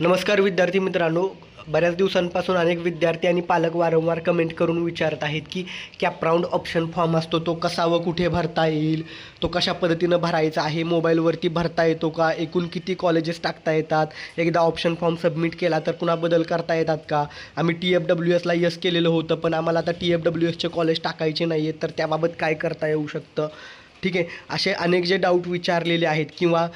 नमस्कार विद्यार्थी मित्रांनो बऱ्याच दिवसांपासून अनेक विद्यार्थी आणि पालक वारंवार कमेंट करून विचारत आहेत की कॅपराऊंड ऑप्शन फॉर्म असतो तो कसा व कुठे भरता येईल? तो कशा पद्धतीनं भरायचा आहे? मोबाईलवरती भरता येतो का? एकूण किती कॉलेजेस टाकता येतात? एकदा ऑप्शन फॉर्म सबमिट केला तर पुन्हा बदल करता येतात का? आम्ही टी एफ डब्ल्यू एसला यस केलेलं होतं पण आम्हाला आता टी एफ डब्ल्यू एसचे कॉलेज टाकायचे नाही आहेत तर त्याबाबत काय करता येऊ शकतं? ठीक आहे? असे अनेक जे डाऊट विचारलेले आहेत किंवा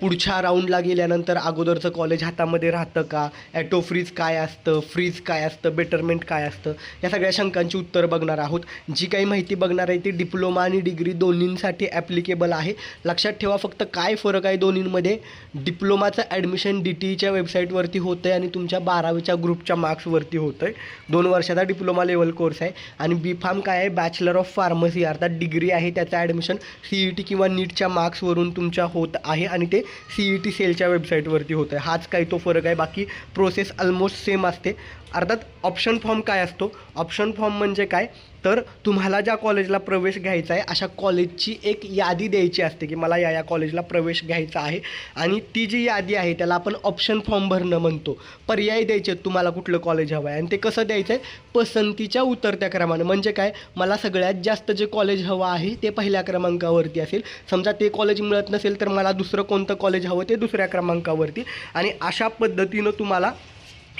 पुढच्या राऊंडला गेल्यानंतर अगोदरचं कॉलेज हातामध्ये राहतं का? ॲटो फ्रीज काय असतं? फ्रीज काय असतं? बेटरमेंट काय असतं? या सगळ्या शंकांची उत्तर बघणार आहोत. जी काही माहिती बघणार आहे ती डिप्लोमा आणि डिग्री दोन्हींसाठी ॲप्लिकेबल आहे. लक्षात ठेवा फक्त काय फरक आहे दोन्हींमध्ये? डिप्लोमाचं ॲडमिशन डी टी ईच्या वेबसाईटवरती होतं आहे आणि तुमच्या बारावीच्या ग्रुपच्या मार्क्सवरती होतं आहे दोन वर्षाचा डिप्लोमा लेवल कोर्स आहे. आणि बी फार्म काय आहे? बॅचलर ऑफ फार्मसी अर्थात डिग्री आहे. त्याचं ॲडमिशन सी ई टी किंवा नीटच्या मार्क्सवरून तुमच्या होत आहे आणि ते सी ई टी सेलच्या वेबसाईटवरती होतं आहे. हाच काही तो फरक आहे. बाकी प्रोसेस ऑलमोस्ट सेम असते. अर्थात ऑप्शन फॉर्म काय असतो? ऑप्शन फॉर्म म्हणजे काय? तर तुम्हाला ज्या कॉलेजला प्रवेश घ्यायचा आहे अशा कॉलेजची एक यादी द्यायची असते की मला या या कॉलेजला प्रवेश घ्यायचा आहे. आणि ती जी यादी आहे त्याला आपण ऑप्शन फॉर्म भरणं म्हणतो. पर्याय द्यायचे आहेत तुम्हाला कुठलं कॉलेज हवं आहे आणि ते कसं द्यायचं आहे? पसंतीच्या उतरत्या क्रमानं. म्हणजे काय? मला सगळ्यात जास्त जे कॉलेज हवं आहे ते पहिल्या क्रमांकावरती असेल. समजा ते कॉलेज मिळत नसेल तर मला दुसरं कोणतं कॉलेज हवं ते दुसऱ्या क्रमांकावरती. आणि अशा पद्धतीनं तुम्हाला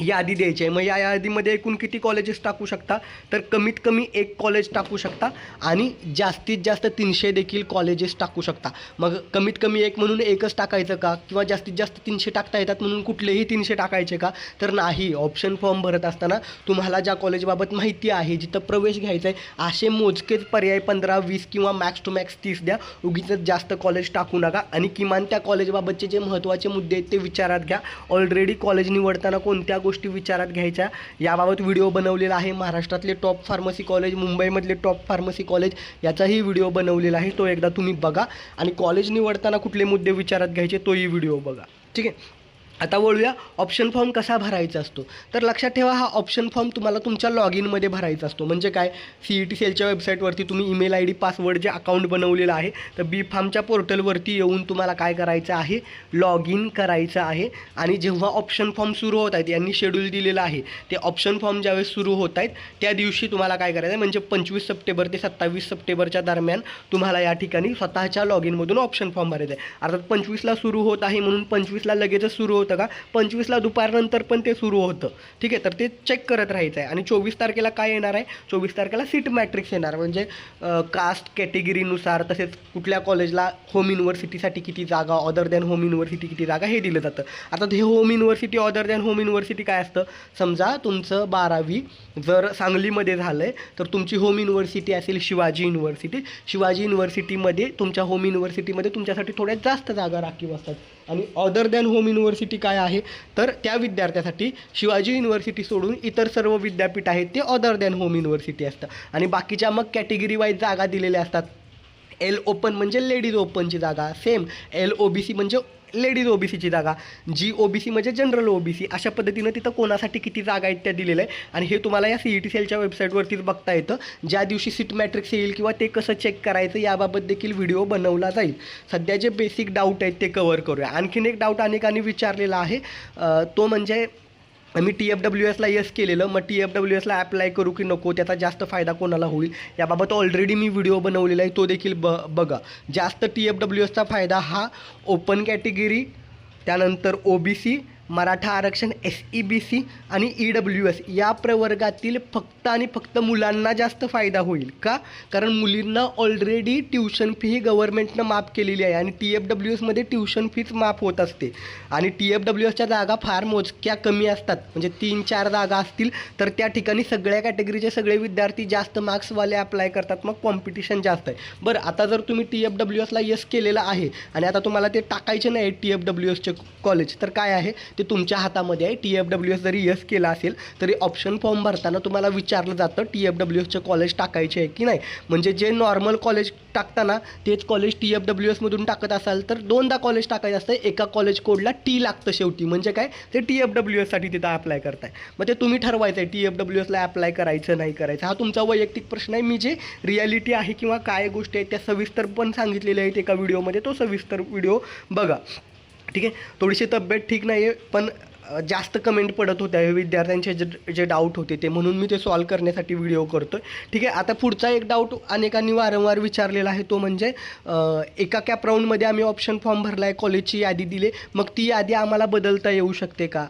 यादी द्यायची आहे. मग या यादीमध्ये एकूण किती कॉलेजेस टाकू शकता? तर कमीत कमी एक कॉलेज टाकू शकता आणि जास्तीत जास्त तीनशे देखील कॉलेजेस टाकू शकता. मग कमीत कमी एक म्हणून एकच टाकायचं का? किंवा जास्तीत जास्त तीनशे टाकता येतात म्हणून कुठलेही तीनशे टाकायचे का? तर नाही. ऑप्शन फॉर्म भरत असताना तुम्हाला ज्या कॉलेजबाबत माहिती आहे जिथं प्रवेश घ्यायचा आहे असे मोजकेच पर्याय पंधरा वीस किंवा मॅक्स टू मॅक्स तीस द्या. उगीच जास्त कॉलेज टाकू नका आणि किमान त्या कॉलेजबाबतचे जे महत्त्वाचे मुद्दे आहेत ते विचारात घ्या. ऑलरेडी कॉलेज निवडताना कोणत्या गोष्टी विचारात घ्यायच्या. याबाबत व्हिडिओ बनवलेला आहे महाराष्ट्रातले टॉप फार्मसी कॉलेज मुंबईमधले टॉप फार्मसी कॉलेज याचाही व्हिडिओ बनवलेला आहे. तो एकदा तुम्ही बघा. आणि कॉलेज निवडताना कुठले मुद्दे विचारात घ्यायचे तोही व्हिडिओ बघा. ठीक आहे? आता वळूया ऑप्शन फॉर्म कसा भरायचा असतो. तर लक्षात ठेवा हा ऑप्शन फॉर्म तुम्हाला तुमच्या लॉग इनमध्ये भरायचा असतो. म्हणजे काय? सी ई टी सेलच्या वेबसाईटवरती तुम्ही ईमेल आय डी पासवर्ड जे अकाउंट बनवलेलं आहे तर बी फार्मच्या पोर्टलवरती येऊन तुम्हाला काय करायचं आहे? लॉग इन करायचं आहे. आणि जेव्हा ऑप्शन फॉर्म सुरू होत आहेत यांनी शेड्यूल दिलेलं आहे ते ऑप्शन फॉर्म ज्यावेळेस सुरू होत आहेत त्या दिवशी तुम्हाला काय करायचं आहे? म्हणजे पंचवीस सप्टेंबर ते सत्तावीस सप्टेंबरच्या दरम्यान तुम्हाला या ठिकाणी स्वतःच्या लॉग इनमधून ऑप्शन फॉर्म भरायचा आहे. अर्थात पंचवीसला सुरू होत आहे म्हणून पंचवीसला लगेचच सुरू होत का? पंचवीसला दुपारनंतर पण ते सुरू होतं. ठीक आहे? तर ते चेक करत राहायचं आहे आणि चोवीस तारखेला काय येणार आहे? चोवीस तारखेला सीट मॅट्रिक्स येणार. म्हणजे कास्ट कॅटेगरीनुसार तसेच कुठल्या कॉलेजला होम युनिव्हर्सिटीसाठी किती जागा ऑदर दॅन होम युनिव्हर्सिटी किती जागा हे दिलं जातं. आता हे home university other than home university काय असतं? समजा तुमचं बारावी जर सांगलीमध्ये झालं आहे तर तुमची होम युनिव्हर्सिटी असेल शिवाजी युनिव्हर्सिटी शिवाजी युनिव्हर्सिटीमध्ये तुमच्या होम युनिव्हर्सिटीमध्ये तुमच्यासाठी थोड्या जास्त जागा राखीव असतात. आणि ऑदर दॅन होम युनिव्हर्सिटी काय आहे तर त्या विद्यार्थ्यासाठी शिवाजी युनिव्हर्सिटी सोडून इतर सर्व विद्यापीठ आहेत ते ऑदर दॅन होम युनिव्हर्सिटी असतं. आणि बाकीच्या मग कॅटेगरी वाईज जागा दिलेल्या असतात. एल ओपन म्हणजे लेडीज ओपनची जागा same L O B C म्हणजे लेडीज ओ बी सीची जागा. जी ओ बी सी म्हणजे जनरल ओ बी सी अशा पद्धतीनं तिथं कोणासाठी किती जागा आहेत त्या दिलेल्या आहे आणि हे तुम्हाला या सी ई टी सेलच्या वेबसाईटवरतीच बघता येतं. ज्या दिवशी सीट मॅट्रिक्स येईल किंवा ते कसं चेक करायचं याबाबत देखील व्हिडिओ बनवला जाईल. सध्या जे बेसिक डाऊट आहेत ते कवर करूया. आणखीन एक डाऊट अनेकांनी विचारलेला आहे. तो म्हणजे मी टी एफ डब्ल्यू एसला यस केलेलं. मग टी एफ डब्ल्यू एसला ॲप्लाय करू की नको त्याचा जास्त फायदा कोणाला होईल? याबाबत ऑलरेडी मी व्हिडिओ बनवलेला आहे तो देखील ब बघा. जास्त टी एफ डब्ल्यू एसचा फायदा हा ओपन कॅटेगरी त्यानंतर ओ बी सी मराठा आरक्षण एस ई बी सी आणि ई डब्ल्यू एस या प्रवर्गातील फक्त आणि फक्त मुलांना जास्त फायदा होईल का? कारण मुलींना ऑलरेडी ट्युशन फी ही गव्हर्नमेंटनं माफ केलेली आहे आणि टी एफ डब्ल्यू एसमध्ये ट्युशन फीच माफ होत असते. आणि टी एफ डब्ल्यू एसच्या जागा फार मोजक्या कमी असतात. म्हणजे तीन चार जागा असतील तर त्या ठिकाणी सगळ्या कॅटेगरीचे सगळे विद्यार्थी जास्त मार्क्सवाले अप्लाय करतात. मग कॉम्पिटिशन जास्त आहे. बरं आता जर तुम्ही टी एफ डब्ल्यू एसला यस केलेलं आहे आणि आता तुम्हाला ते टाकायचे नाही टी एफ डब्ल्यू एसचे कॉलेज तर काय आहे? ते तुमच्या हातामध्ये आहे. टी एफ डब्ल्यू एस जरी यस केला असेल तरी ऑप्शन फॉर्म भरताना तुम्हाला विचारलं जातं टी एफ डब्ल्यू एसचे कॉलेज टाकायचे आहे की नाही. म्हणजे जे नॉर्मल कॉलेज टाकताना तेच कॉलेज टी एफ डब्ल्यू एसमधून टाकत असाल तर दोनदा कॉलेज टाकायचं असतं. एका कॉलेज कोडला टी लागतं शेवटी. म्हणजे काय? ते टी एफ डब्ल्यू एससाठी तिथं अप्लाय करताय. मग ते तुम्ही ठरवायचं आहे टी एफ डब्ल्यू एसला अप्लाय करायचं नाही करायचं. हा तुमचा वैयक्तिक प्रश्न आहे. मी जे रियालिटी आहे किंवा काय गोष्टी आहेत त्या सविस्तर पण सांगितलेल्या आहेत एका व्हिडिओमध्ये तो सविस्तर व्हिडिओ बघा. ठीक आहे? थोडीशी तब्येत ठीक नाही आहे पण जास्त कमेंट पडत होत्या. हे विद्यार्थ्यांचे जे जे डाऊट होते ते म्हणून मी ते सॉल्व करण्यासाठी व्हिडिओ करतो आहे ठीक आहे? आता पुढचा एक डाऊट अनेकांनी वारंवार विचारलेला आहे तो म्हणजे एका कॅप राऊंडमध्ये आम्ही ऑप्शन फॉर्म भरला आहे कॉलेजची यादी दिली. मग ती यादी आम्हाला बदलता येऊ शकते का?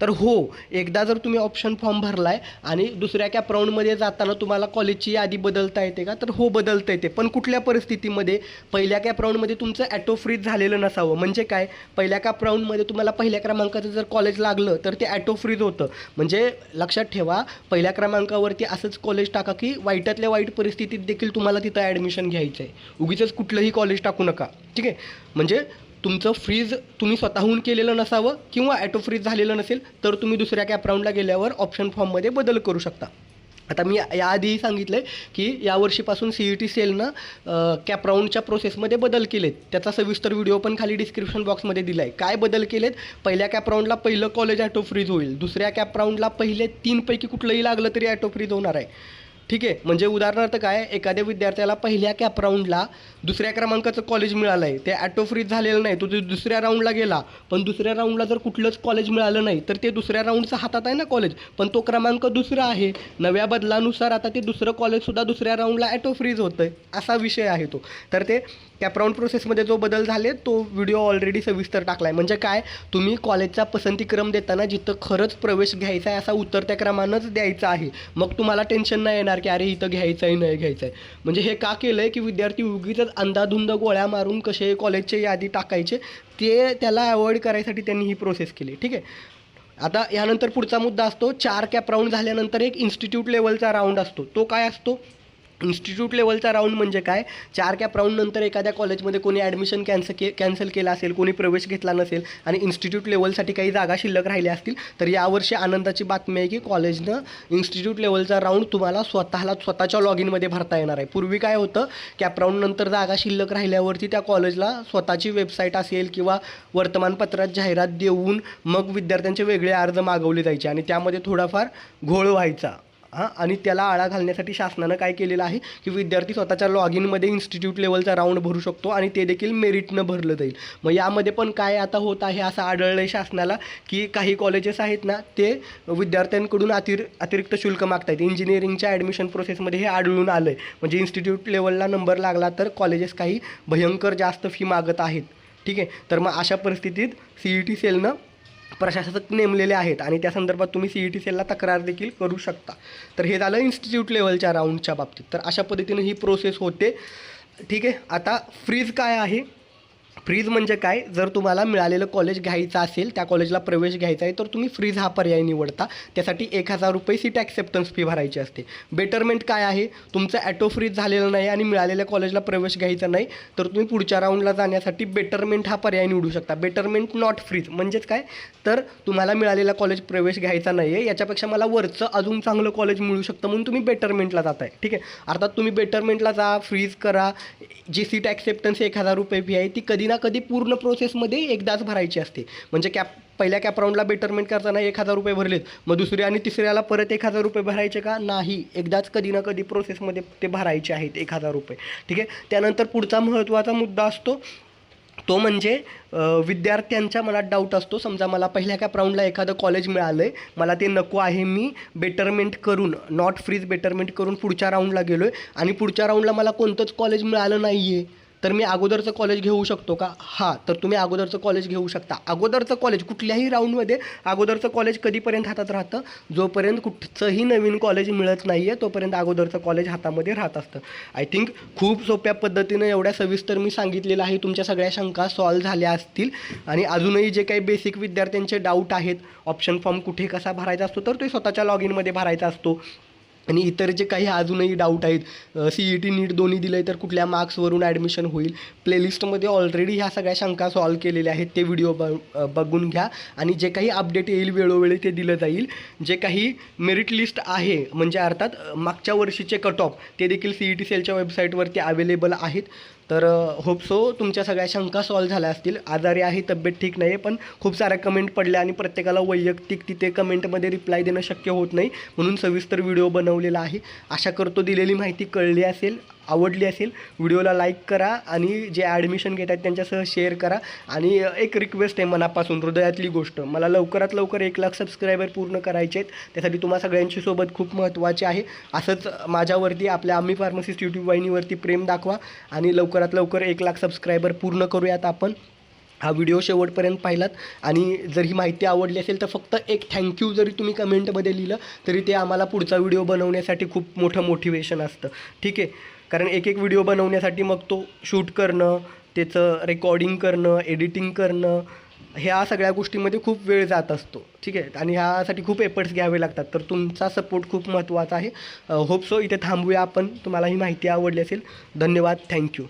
तर हो एकदा जर तुम्ही ऑप्शन फॉर्म भरला आहे आणि दुसऱ्या कॅप राऊंडमध्ये जाताना तुम्हाला कॉलेजची यादी बदलता येते का? तर हो बदलता येते. पण कुठल्या परिस्थितीमध्ये पहिल्या कॅप राऊंडमध्ये तुमचं ॲटो फ्रीज झालेलं नसावं? म्हणजे काय? पहिल्या कॅप राऊंडमध्ये तुम्हाला पहिल्या क्रमांकाचं जर कॉलेज लागलं तर ते ॲटो फ्रीज होतं. म्हणजे लक्षात ठेवा पहिल्या क्रमांकावरती असंच कॉलेज टाका की वाईटातल्या वाईट परिस्थितीत देखील तुम्हाला तिथं ॲडमिशन घ्यायचं आहे उगीच कुठलंही कॉलेज टाकू नका. ठीक आहे? म्हणजे तुमचं फ्रीज तुम्ही स्वतःहून केलेलं नसावं किंवा ॲटो फ्रीज झालेलं नसेल तर तुम्ही दुसऱ्या कॅप राऊंडला गेल्यावर ऑप्शन फॉर्ममध्ये बदल करू शकता. आता मी याआधीही सांगितलं आहे की यावर्षीपासून सी ई टी सेलनं कॅप राऊंडच्या प्रोसेसमध्ये बदल केलेत. त्याचा सविस्तर व्हिडिओ पण खाली डिस्क्रिप्शन बॉक्समध्ये दिला आहे काय बदल केलेत? पहिल्या कॅप राऊंडला पहिलं कॉलेज ॲटो फ्रीज होईल. दुसऱ्या कॅप राऊंडला पहिले तीनपैकी कुठलंही लागलं तरी ॲटो फ्रीज होणार आहे. ठीक आहे. म्हणजे उदाहरणार्थ काय एखाद्या विद्यार्थ्याला पहिल्या कॅप राऊंडला दुसऱ्या क्रमांकाचं कॉलेज मिळालं आहे ते ॲटो फ्रीज झालेलं नाही तो ते दुसऱ्या राऊंडला गेला. पण दुसऱ्या राऊंडला जर कुठलंच कॉलेज मिळालं नाही तर ते दुसऱ्या राऊंडचं हातात आहे ना कॉलेज पण तो क्रमांक दुसरा आहे. नव्या बदलानुसार आता ते दुसरं कॉलेजसुद्धा दुसऱ्या राऊंडला ॲटो फ्रीज होतं आहे असा विषय आहे तो. तर ते कॅप राऊंड प्रोसेसमध्ये जो बदल झाले तो व्हिडिओ ऑलरेडी सविस्तर टाकला आहे म्हणजे काय तुम्ही कॉलेजचा पसंतीक्रम देताना जिथं खरंच प्रवेश घ्यायचा आहे असा उतरत्या क्रमानंच द्यायचा आहे. मग तुम्हाला टेन्शन नाही येणार की अरे इथं घ्यायचं आहे नाही घ्यायचं आहे म्हणजे हे का केलं आहे की विद्यार्थी उगीच अंदाधुंद गोळ्या मारून कसे कॉलेजचे यादी टाकायचे ते त्याला अवॉइड करायसाठी त्यांनी ही प्रोसेस केली. ठीक आहे? आता यानंतर पुढचा मुद्दा असतो चार कॅप राऊंड झाल्यानंतर एक इन्स्टिट्यूट लेवलचा राऊंड असतो. तो काय असतो? इन्स्टिट्यूट लेवलचा राऊंड म्हणजे काय? चार कॅप राऊंडनंतर एखाद्या कॉलेजमध्ये कोणी ॲडमिशन कॅन्सल के कॅन्सल केलं असेल कोणी प्रवेश घेतला नसेल आणि इन्स्टिट्यूट लेवलसाठी काही जागा शिल्लक राहिल्या असतील तर यावर्षी आनंदाची बातमी आहे की कॉलेजनं इन्स्टिट्यूट लेवलचा राऊंड तुम्हाला स्वतःला स्वतःच्या लॉग इनमध्ये भरता येणार आहे. पूर्वी काय होतं कॅप राऊंडनंतर जागा शिल्लक राहिल्यावरती त्या कॉलेजला स्वतःची वेबसाईट असेल किंवा वर्तमानपत्रात जाहिरात देऊन मग विद्यार्थ्यांचे वेगळे अर्ज मागवले जायचे आणि त्यामध्ये थोडाफार घोळ व्हायचा. हां आणि त्याला आळा घालण्यासाठी शासनानं काय केलेलं आहे की विद्यार्थी स्वतःच्या लॉग इनमध्ये इन्स्टिट्यूट लेवलचा राऊंड भरू शकतो आणि ते देखील मेरिटनं भरलं जाईल. मग यामध्ये पण काय आता होत आहे असं आढळलं आहे शासनाला की काही कॉलेजेस आहेत ना ते विद्यार्थ्यांकडून अतिर अतिरिक्त शुल्क मागतायत. इंजिनिअरिंगच्या ॲडमिशन प्रोसेसमध्ये हे आढळून आलं आहे म्हणजे इन्स्टिट्यूट लेवलला नंबर लागला तर कॉलेजेस काही भयंकर जास्त फी मागत आहेत. ठीक आहे? तर मग अशा परिस्थितीत सी ई टी सेलनं प्रशासक नेमलेले आहेत आणि त्या संदर्भात तुम्ही सी ई टी सेलला तक्रार देखील करू शकता. तर हे झालं इन्स्टिट्यूट लेवलच्या राऊंडच्या बाबतीत. तर अशा पद्धतीने ही प्रोसेस होते. ठीक आहे? आता फ्रीज काय आहे? फ्रीज म्हणजे काय? जर तुम्हाला मिळालेलं कॉलेज घ्यायचं असेल त्या कॉलेजला प्रवेश घ्यायचा आहे तर तुम्ही फ्रीज हा पर्याय निवडता. त्यासाठी एक हजार रुपये सीट ॲक्सेप्टन्स फी भरायची असते. बेटरमेंट काय आहे? तुमचं ॲटो फ्रीज झालेलं नाही आणि मिळालेल्या कॉलेजला प्रवेश घ्यायचा नाही तर तुम्ही पुढच्या राऊंडला जाण्यासाठी बेटरमेंट हा पर्याय निवडू शकता. बेटरमेंट नॉट फ्रीज म्हणजेच काय? तर तुम्हाला मिळालेला कॉलेज प्रवेश घ्यायचा नाही आहे याच्यापेक्षा मला वरचं अजून चांगलं कॉलेज मिळू शकतं म्हणून तुम्ही बेटरमेंटला जाताय. ठीक आहे? अर्थात तुम्ही बेटरमेंटला जा फ्रीज करा. जी सीट ॲक्सेप्टन्स एक हजार रुपये फी आहे ती कधी ना कधी पूर्ण प्रोसेसमध्ये एकदाच भरायची असते. म्हणजे कॅप पहिल्या कॅप राऊंडला बेटरमेंट करताना एक हजार रुपये भरलेत. मग दुसऱ्या आणि तिसऱ्याला परत एक हजार रुपये भरायचे का? नाही. एकदाच कधी ना कधी प्रोसेसमध्ये ते भरायचे आहेत एक हजार रुपये. ठीक आहे? त्यानंतर पुढचा महत्त्वाचा मुद्दा असतो. तो म्हणजे विद्यार्थ्यांच्या मनात डाऊट असतो. समजा मला पहिल्या कॅप राऊंडला एखादं कॉलेज मिळालं आहे मला ते नको आहे मी बेटरमेंट करून नॉट फ्रीज बेटरमेंट करून पुढच्या राऊंडला गेलो आहे आणि पुढच्या राऊंडला मला कोणतंच कॉलेज मिळालं नाही आहे तर मी अगोदरचं कॉलेज घेऊ शकतो का? हां तर तुम्ही अगोदरचं कॉलेज घेऊ शकता. अगोदरचं कॉलेज कुठल्याही राऊंडमध्ये अगोदरचं कॉलेज कधीपर्यंत हातात राहतं? जोपर्यंत कुठचंही नवीन कॉलेज मिळत नाही आहे तोपर्यंत अगोदरचं कॉलेज हातामध्ये राहत असतं. आय थिंक खूप सोप्या पद्धतीनं एवढ्या सविस्तर मी सांगितलेलं आहे. तुमच्या सगळ्या शंका सॉल्व्ह झाल्या असतील. आणि अजूनही जे काही बेसिक विद्यार्थ्यांचे डाऊट आहेत ऑप्शन फॉर्म कुठे कसा भरायचा असतो तर ते स्वतःच्या लॉग इनमध्ये भरायचा असतो. आणि इतर जे काही अजूनही डाऊट आहेत सी ई टी नीट दोन्ही दिलं आहे तर कुठल्या मार्क्सवरून ॲडमिशन होईल? प्लेलिस्टमध्ये ऑलरेडी ह्या सगळ्या शंका सॉल्व केलेल्या आहेत ते व्हिडिओ ब बघून घ्या. आणि जे काही अपडेट येईल वेळोवेळी ते दिलं जाईल. जे काही मेरिट लिस्ट आहे म्हणजे अर्थात मागच्या वर्षीचे कट ऑफ ते देखील सी ई टी सेलच्या वेबसाईटवरती अवेलेबल आहेत. तर होप सो तुमच्या सगळ्या शंका सॉल्व झाल्या असतील. आजारी आहे तब्येत ठीक नाही पण खूप साऱ्या कमेंट पडल्या आणि प्रत्येकाला वैयक्तिक तिथे कमेंटमध्ये रिप्लाय देणं शक्य होत नाही. म्हणून सविस्तर व्हिडिओ बनवलेला आहे. आशा करतो दिलेली माहिती कळली असेल. आवडली असेल व्हिडिओला लाईक करा आणि जे ॲडमिशन घेत आहेत त्यांच्यासह शेअर करा. आणि एक रिक्वेस्ट आहे मनापासून हृदयातली गोष्ट. मला लवकरात लवकर एक लाख सबस्क्रायबर पूर्ण करायचे आहेत. त्यासाठी तुम्हा सगळ्यांची सोबत खूप महत्त्वाचे आहे. असंच माझ्यावरती आपल्या आम्ही फार्मसिस्ट यूट्यूब वाहिनीवरती प्रेम दाखवा आणि लवकरात लवकर एक लाख सबस्क्रायबर पूर्ण करूयात आपण. हा व्हिडिओ शेवटपर्यंत पाहिलात. आणि जर ही माहिती आवडली असेल तर फक्त एक थँक्यू जरी तुम्ही कमेंटमध्ये लिहिलं तरी ते आम्हाला पुढचा व्हिडिओ बनवण्यासाठी खूप मोठं मोटिवेशन असतं. ठीक आहे? कारण एक एक व्हिडिओ बनवण्यासाठी मग तो शूट करणं त्याचं रेकॉर्डिंग करणं एडिटिंग करणं ह्या सगळ्या गोष्टीमध्ये खूप वेळ जात असतो. ठीक आहे? आणि ह्यासाठी खूप एफर्ट्स घ्यावे लागतात. तर तुमचा सपोर्ट खूप महत्त्वाचा आहे. होप सो इथे थांबूया आपण. तुम्हाला ही माहिती आवडली असेल. धन्यवाद. थँक्यू